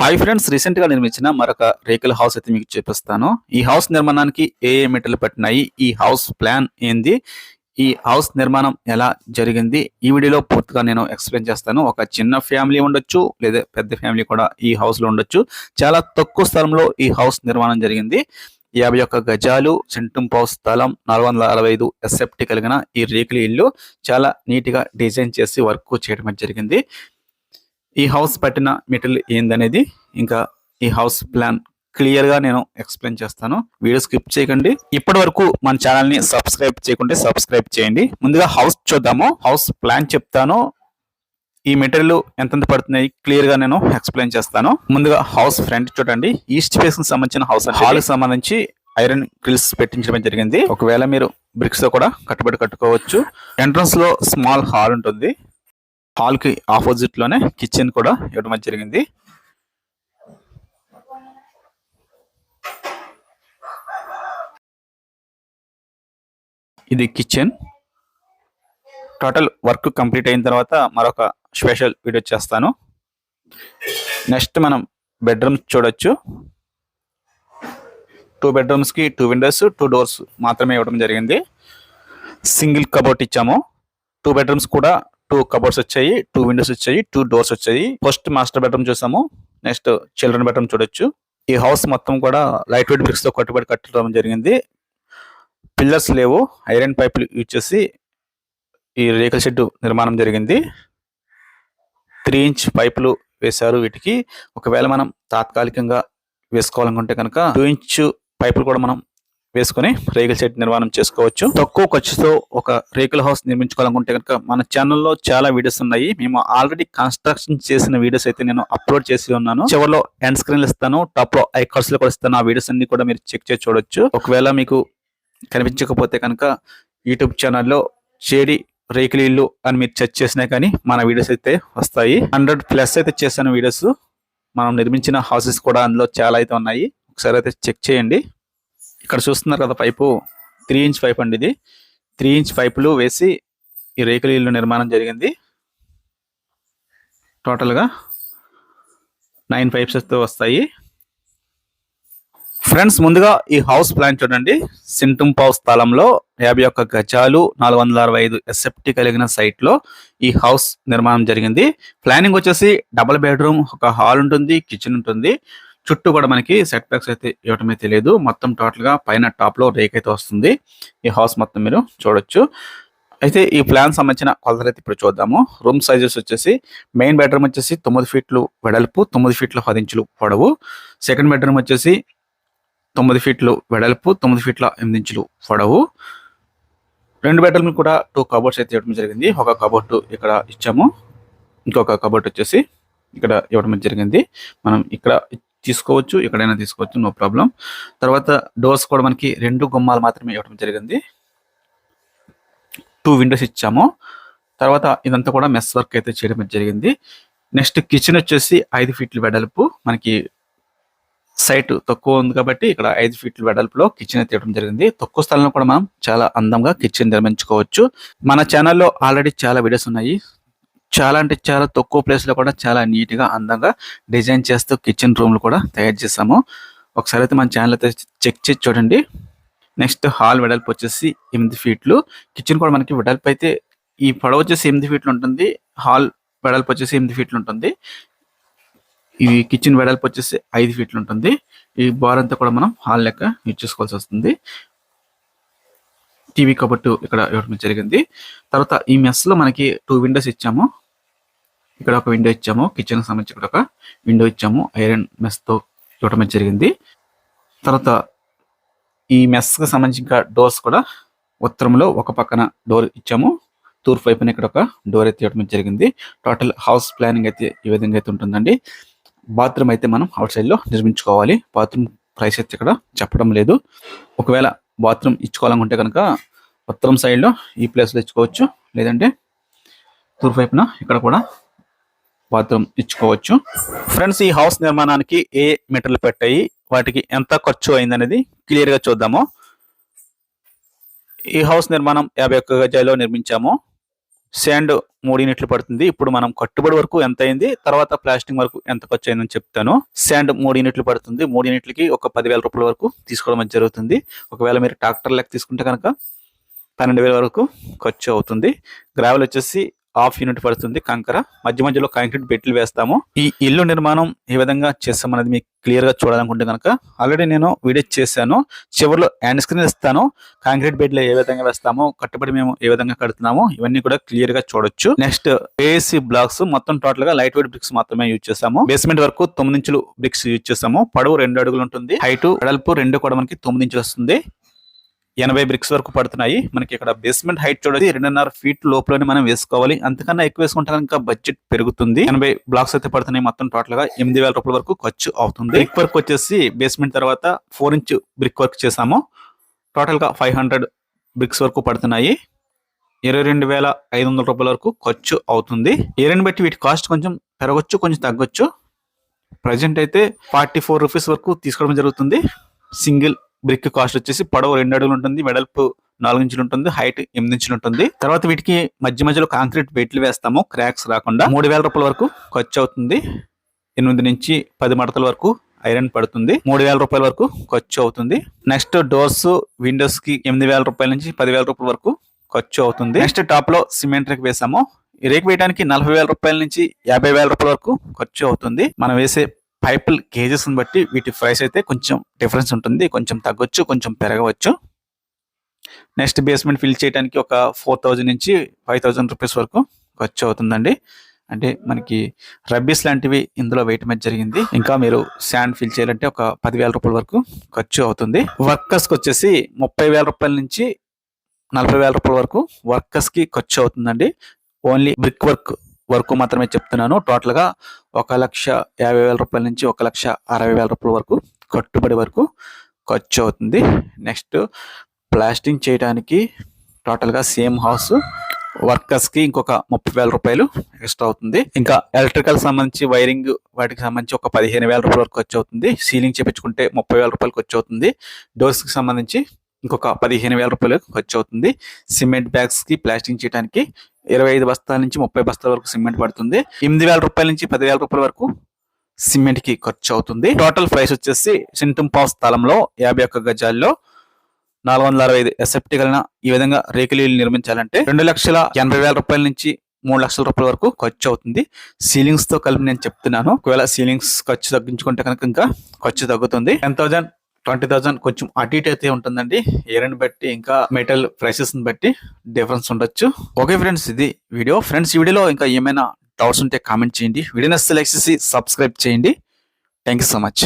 Hi friends రీసెంట్గా నిర్మించిన మరొక రేకుల హౌస్ అయితే మీకు చూపిస్తాను. ఈ హౌస్ నిర్మాణానికి ఏ ఏ మెటీరియల్ పట్టినాయి ఈ హౌస్ ప్లాన్ ఏంది ఈ హౌస్ నిర్మాణం ఎలా జరిగింది ఈ వీడియోలో పూర్తిగా నేను ఎక్స్ప్లెయిన్ చేస్తాను. ఒక చిన్న ఫ్యామిలీ ఉండొచ్చు లేదా పెద్ద ఫ్యామిలీ కూడా ఈ హౌస్లో ఉండొచ్చు. చాలా తక్కువ స్థలంలో ఈ హౌస్ నిర్మాణం జరిగింది. యాభై ఒక్క గజాలు సెంటుంపావు స్థలం నాలుగు వందల అరవై ఐదు ఎస్ఎఫ్టీ కలిగిన ఈ రేకుల ఇల్లు చాలా నీట్గా డిజైన్ చేసి వర్క్ చేయడం జరిగింది. ఈ హౌస్ పట్టిన మెటీరియల్ ఏందనేది ఇంకా ఈ హౌస్ ప్లాన్ క్లియర్గా నేను ఎక్స్ప్లెయిన్ చేస్తాను. వీడియో స్కిప్ చేయకండి. ఇప్పటి వరకు మన ఛానల్ని సబ్స్క్రైబ్ చేయకుంటే సబ్స్క్రైబ్ చేయండి. ముందుగా హౌస్ చూద్దాము. హౌస్ ప్లాన్ చెప్తాను. ఈ మెటీరియల్ ఎంతెంత పడుతున్నాయి క్లియర్గా నేను ఎక్స్ప్లెయిన్ చేస్తాను. ముందుగా హౌస్ ఫ్రంట్ చూడండి. ఈస్ట్ ఫేస్కి సంబంధించిన హౌస్ హాల్కి సంబంధించి ఐరన్ గ్రిల్స్ పెట్టించడం జరిగింది. ఒకవేళ మీరు బ్రిక్స్తో కూడా కట్టుబడి కట్టుకోవచ్చు. ఎంట్రన్స్లో స్మాల్ హాల్ ఉంటుంది. హాల్కి ఆపోజిట్లోనే ఆపోజిట్లోనే కిచెన్ కూడా ఇవ్వడం జరిగింది. ఇది కిచెన్. టోటల్ వర్క్ కంప్లీట్ అయిన తర్వాత మరొక స్పెషల్ వీడియో చేస్తాను. నెక్స్ట్ మనం బెడ్రూమ్స్ చూడొచ్చు. టూ బెడ్రూమ్స్కి టూ విండోస్ టూ డోర్స్ మాత్రమే ఇవ్వడం జరిగింది. సింగిల్ కబోర్డ్ ఇచ్చాము. టూ బెడ్రూమ్స్ కూడా టూ కబోర్డ్స్ వచ్చాయి టూ విండోస్ వచ్చాయి టూ డోర్స్ వచ్చాయి. ఫస్ట్ మాస్టర్ బెడ్రూమ్ చూసాము నెక్స్ట్ చిల్డ్రన్ బెడ్రూమ్ చూడొచ్చు. ఈ హౌస్ మొత్తం కూడా లైట్ వెయిట్ బ్రిక్స్తో కట్టుబడి కట్టడం జరిగింది. పిల్లర్స్ లేవు ఐరన్ పైపులు యూజ్ చేసి ఈ రేకుల షెడ్ నిర్మాణం జరిగింది. త్రీ ఇంచ్ పైపులు వేశారు వీటికి. ఒకవేళ మనం తాత్కాలికంగా వేసుకోవాలనుకుంటే కనుక టూ ఇంచ్ పైపులు కూడా మనం వేసుకొని రేకుల షెడ్ నిర్మాణం చేసుకోవచ్చు. తక్కువ ఖర్చుతో ఒక రేకుల హౌస్ నిర్మించుకోవాలనుకుంటే కనుక మన ఛానల్లో చాలా వీడియోస్ ఉన్నాయి. మేము ఆల్రెడీ కన్స్ట్రక్షన్ చేసిన వీడియోస్ అయితే నేను అప్లోడ్ చేసి ఉన్నాను. చివరిలో ఎండ్ స్క్రీన్లు ఇస్తాను. టాప్లో ఐకార్డ్స్లో కూడా ఇస్తాను. ఆ వీడియోస్ అన్ని కూడా మీరు చెక్ చేసి చూడొచ్చు. ఒకవేళ మీకు కనిపించకపోతే కనుక యూట్యూబ్ ఛానల్లో చేడి రేకుల ఇల్లు అని మీరు సెర్చ్ చేసినా కానీ మన వీడియోస్ అయితే వస్తాయి. హండ్రెడ్ ప్లస్ అయితే చేశాను వీడియోస్. మనం నిర్మించిన హౌసెస్ కూడా అందులో చాలా అయితే ఉన్నాయి. ఒకసారి అయితే చెక్ చేయండి. ఇక్కడ చూస్తున్నారు కదా పైపు. త్రీ ఇంచ్ పైప్ అండి ఇది. త్రీ ఇంచ్ పైపులు వేసి ఈ రేకుల ఇల్లు నిర్మాణం జరిగింది. టోటల్గా నైన్ పైప్స్తో వస్తాయి. ఫ్రెండ్స్ ముందుగా ఈ హౌస్ ప్లాన్ చూడండి. సింటుంపావ్ స్థలంలో యాభై ఒక్క గజాలు నాలుగు వందల అరవై ఐదు ఎస్ఎఫ్టీ కలిగిన సైట్లో ఈ హౌస్ నిర్మాణం జరిగింది. ప్లానింగ్ వచ్చేసి డబుల్ బెడ్రూమ్ ఒక హాల్ ఉంటుంది కిచెన్ ఉంటుంది. చుట్టూ కూడా మనకి సెట్ బ్యాక్స్ అయితే ఇవ్వటమే తెలియదు. మొత్తం టోటల్గా పైన టాప్లో రేక్ అయితే వస్తుంది. ఈ హౌస్ మొత్తం మీరు చూడొచ్చు. అయితే ఈ ప్లాన్ సంబంధించిన కొలతలు అయితే ఇప్పుడు చూద్దాము. రూమ్ సైజెస్ వచ్చేసి మెయిన్ బెడ్రూమ్ వచ్చేసి తొమ్మిది ఫీట్లు వెడల్పు తొమ్మిది ఫీట్ల పది ఇంచులు పొడవు. సెకండ్ బెడ్రూమ్ వచ్చేసి తొమ్మిది ఫీట్లు వెడల్పు తొమ్మిది ఫీట్ల ఎనిమిది ఇంచులు పొడవు. రెండు బెడ్రూమ్ కూడా టూ కబోర్డ్స్ అయితే ఇవ్వడం జరిగింది. ఒక కబోర్డ్ ఇక్కడ ఇచ్చాము. ఇంకొక కబోర్డ్ వచ్చేసి ఇక్కడ ఇవ్వడం జరిగింది. మనం ఇక్కడ తీసుకోవచ్చు ఎక్కడైనా తీసుకోవచ్చు నో ప్రాబ్లం తర్వాత డోర్స్ కూడా మనకి రెండు గుమ్మాలు మాత్రమే ఇవ్వడం జరిగింది. టూ విండోస్ ఇచ్చాము. తర్వాత ఇదంతా కూడా మెస్ వర్క్ అయితే చేయడం జరిగింది. నెక్స్ట్ కిచెన్ వచ్చేసి ఐదు ఫీట్ల వెడల్పు మనకి సైట్ తక్కువ ఉంది కాబట్టి ఇక్కడ ఐదు ఫీట్ల వెడల్పులో కిచెన్ అయితే జరిగింది. తక్కువ స్థలంలో కూడా మనం చాలా అందంగా కిచెన్ నిర్మించుకోవచ్చు. మన ఛానల్లో ఆల్రెడీ చాలా వీడియోస్ ఉన్నాయి. చాలా అంటే చాలా తక్కువ ప్లేస్లో కూడా చాలా నీట్గా అందంగా డిజైన్ చేస్తూ కిచెన్ రూమ్లు కూడా తయారు చేసాము ఒకసారి అయితే మన ఛానల్ అయితే చెక్ చేసి చూడండి. నెక్స్ట్ హాల్ వెడల్పు వచ్చేసి ఎనిమిది ఫీట్లు కిచెన్ కూడా మనకి వెడల్పు అయితే ఈ పొడవు వచ్చేసి ఎనిమిది ఫీట్లు ఉంటుంది. హాల్ వెడల్పు వచ్చేసి ఎనిమిది ఫీట్లు ఉంటుంది. ఈ కిచెన్ వెడల్పు వచ్చేసి ఐదు ఫీట్లు ఉంటుంది. ఈ బార్ అంతా కూడా మనం హాల్ లెక్క యూజ్ చేసుకోవాల్సి వస్తుంది. టీవీ కబట్టు ఇక్కడ ఇవ్వడం జరిగింది. తర్వాత ఈ మెస్లో మనకి టూ విండోస్ ఇచ్చాము. ఇక్కడ ఒక విండో ఇచ్చాము. కిచెన్ సంబంధించి ఇక్కడ ఒక విండో ఇచ్చాము. ఐరన్ మెస్తో జరిగింది. తర్వాత ఈ మెస్కి డోర్స్ కూడా ఉత్తరంలో ఒక పక్కన డోర్ ఇచ్చాము. తూర్పు వైపున ఇక్కడ ఒక డోర్ అయితే ఇవ్వడం జరిగింది. టోటల్ హౌస్ ప్లానింగ్ అయితే ఈ విధంగా అయితే ఉంటుందండి. బాత్రూమ్ అయితే మనం అవుట్ సైడ్లో నిర్మించుకోవాలి. బాత్రూమ్ ప్రైస్ అయితే ఇక్కడ చెప్పడం లేదు. ఒకవేళ బాత్రూమ్ ఇచ్చుకోవాలనుకుంటే కనుక ఉత్తరం సైడ్లో ఈ ప్లేస్లో ఇచ్చుకోవచ్చు. లేదంటే తూర్పు వైపున ఇక్కడ కూడా బాత్రూమ్ ఇచ్చుకోవచ్చు. ఫ్రెండ్స్ ఈ హౌస్ నిర్మాణానికి ఏ మెటీరియల్ పెట్టాయి? వాటికి ఎంత ఖర్చు అయింది అనేది క్లియర్గా చూద్దాము. ఈ హౌస్ నిర్మాణం యాభై ఒక్క గజాల్లో నిర్మించాము. శాండ్ మూడు యూనిట్లు పడుతుంది. ఇప్పుడు మనం కట్టుబడి వరకు ఎంత అయింది? తర్వాత ప్లాస్టింగ్ వరకు ఎంత ఖర్చు అయిందని చెప్తాను. శాండ్ మూడు యూనిట్లు పడుతుంది. మూడు యూనిట్లకి ఒక పదివేల రూపాయల వరకు తీసుకోవడం జరుగుతుంది. ఒకవేళ మీరు ట్రాక్టర్ లెక్క తీసుకుంటే కనుక పన్నెండు వేల వరకు ఖర్చు అవుతుంది. గ్రావెల్ వచ్చేసి హాఫ్ యూనిట్ పడుతుంది కంకర. మధ్య మధ్యలో కాంక్రీట్ బెట్లు వేస్తాము. ఈ ఇల్లు నిర్మాణం ఏ విధంగా చేస్తామనేది మీకు క్లియర్గా చూడాలనుకుంటే కనుక ఆల్రెడీ నేను వీడియో చేశాను. చివరిలో హ్యాండ్ స్క్రీన్ ఇస్తాను. కాంక్రీట్ బెడ్లు ఏ విధంగా వేస్తామో కట్టుబడి మేము ఏ విధంగా కడుతున్నాము ఇవన్నీ కూడా క్లియర్గా చూడొచ్చు. నెక్స్ట్ ఏసీ బ్లాక్స్ మొత్తం టోటల్గా లైట్ వెయిట్ బ్రిక్స్ మాత్రమే యూజ్ చేస్తాము. బేస్మెంట్ వరకు తొమ్మిది ఇంచులు బ్రిక్స్ యూజ్ చేస్తాము. పడవు రెండు అడుగులు ఉంటుంది. హైట్ వెడల్పు రెండు కూడా మనకి తొమ్మిది ఇంచులు వస్తుంది. ఎనభై బ్రిక్స్ వరకు పడుతున్నాయి. మనకి ఇక్కడ బేస్మెంట్ హైట్ చూడండి రెండున్నర ఫీట్ లోపలనే మనం వేసుకోవాలి. అంతకన్నా ఎక్కువ వేసుకుంటే ఇంకా బడ్జెట్ పెరుగుతుంది. ఎనభై బ్లాక్స్ అయితే పడుతున్నాయి మొత్తం టోటల్గా. ఎనిమిది వేల రూపాయల వరకు ఖర్చు అవుతుంది. బ్రిక్ వర్క్ వచ్చేసి బేస్మెంట్ తర్వాత ఫోర్ ఇంచ్ బ్రిక్ వర్క్ చేసాము. టోటల్గా ఫైవ్ హండ్రెడ్ బ్రిక్స్ వరకు పడుతున్నాయి. ఇరవై రెండు వేల ఐదు వందల రూపాయల వరకు ఖర్చు అవుతుంది. ఏరియాని బట్టి వీటి కాస్ట్ కొంచెం పెరగచ్చు కొంచెం తగ్గొచ్చు. ప్రజెంట్ అయితే ఫార్టీ ఫోర్ రూపీస్ వరకు తీసుకోవడం జరుగుతుంది. సింగిల్ బ్రిక్ కాస్ట్ వచ్చేసి పొడవు రెండు అడుగులు ఉంటుంది వెడల్పు నాలుగు ఇంచులు ఉంటుంది హైట్ ఎనిమిది ఇంచులు ఉంటుంది. తర్వాత వీటికి మధ్య మధ్యలో కాంక్రీట్ బెట్లు వేస్తాము క్రాక్స్ రాకుండా. మూడు వేల రూపాయల వరకు ఖర్చు అవుతుంది. ఎనిమిది నుంచి పది మడతల వరకు ఐరన్ పడుతుంది. మూడు వేల రూపాయల వరకు ఖర్చు అవుతుంది. నెక్స్ట్ డోర్స్ విండోస్కి ఎనిమిది వేల రూపాయల నుంచి పది వేల రూపాయల వరకు ఖర్చు అవుతుంది. నెక్స్ట్ టాప్లో సిమెంట్ రేక్ వేసాము. రేక్ వేయడానికి నలభై వేల రూపాయల నుంచి యాభై వేల రూపాయల వరకు ఖర్చు అవుతుంది. మనం వేసే పైపుల్ కేజెస్ని బట్టి వీటి ప్రైస్ అయితే కొంచెం డిఫరెన్స్ ఉంటుంది. కొంచెం తగ్గొచ్చు కొంచెం పెరగవచ్చు. నెక్స్ట్ బేస్మెంట్ ఫిల్ చేయడానికి ఒక ఫోర్ థౌజండ్ నుంచి ఫైవ్ థౌజండ్ రూపీస్ వరకు ఖర్చు అవుతుందండి. అంటే మనకి రబ్బీస్ లాంటివి ఇందులో వేయటం అయితే జరిగింది. ఇంకా మీరు శాండ్ ఫిల్ చేయాలంటే ఒక పదివేల రూపాయల వరకు ఖర్చు అవుతుంది. వర్కర్స్కి వచ్చేసి ముప్పై వేల రూపాయల నుంచి నలభై వేల రూపాయల వరకు వర్కర్స్కి ఖర్చు అవుతుందండి. ఓన్లీ బ్రిక్ వర్క్ వరకు మాత్రమే చెప్తున్నాను. టోటల్గా ఒక లక్ష యాభై వేల రూపాయల నుంచి ఒక లక్ష అరవై వేల రూపాయల వరకు కట్టుబడి వరకు ఖర్చు అవుతుంది. నెక్స్ట్ ప్లాస్టింగ్ చేయడానికి టోటల్గా సేమ్ హౌస్ వర్కర్స్కి ఇంకొక ముప్పై వేల రూపాయలు ఎక్స్ట్రా అవుతుంది. ఇంకా ఎలక్ట్రికల్ సంబంధించి వైరింగ్ వాటికి సంబంధించి ఒక పదిహేను వేల రూపాయల వరకు ఖర్చు అవుతుంది. సీలింగ్ చేపించుకుంటే ముప్పై వేల రూపాయలు ఖర్చు అవుతుంది. డోర్స్కి సంబంధించి ఇంకొక పదిహేను వేల రూపాయలు ఖర్చు అవుతుంది సిమెంట్ బ్యాగ్స్కి ప్లాస్టింగ్ చేయడానికి ఇరవై ఐదు బస్తాల నుంచి ముప్పై బస్తాల వరకు సిమెంట్ పడుతుంది. ఎనిమిది వేల రూపాయల నుంచి పదివేల రూపాయల వరకు సిమెంట్కి ఖర్చు అవుతుంది టోటల్ ప్రైస్ వచ్చేసి సింటుంపావ్ స్థలంలో యాభై ఒక్క గజాల్లో నాలుగు వందల అరవై ఐదు ఎసెప్టీ కలిగిన ఈ విధంగా రేకులీలు నిర్మించాలంటే రెండు లక్షల ఎనభై వేల రూపాయల నుంచి మూడు లక్షల రూపాయల వరకు ఖర్చు అవుతుంది సీలింగ్స్తో కలిపి నేను చెప్తున్నాను. ఒకవేళ సీలింగ్స్ ఖర్చు తగ్గించుకుంటే కనుక ఇంకా ఖర్చు తగ్గుతుంది. టెన్ థౌజండ్ ట్వంటీ థౌసండ్ కొంచెం అటు ఇటు అయితే ఉంటుందండి. ఏరని బట్టి ఇంకా మెటల్ ప్రైసెస్ బట్టి డిఫరెన్స్ ఉండొచ్చు. ఓకే ఫ్రెండ్స్ ఇది వీడియో. ఫ్రెండ్స్ ఈ వీడియోలో ఇంకా ఏమైనా డౌట్స్ ఉంటే కామెంట్ చేయండి. వీడియో నచ్చితే లైక్ చేసి సబ్స్క్రైబ్ చేయండి. Thank you so much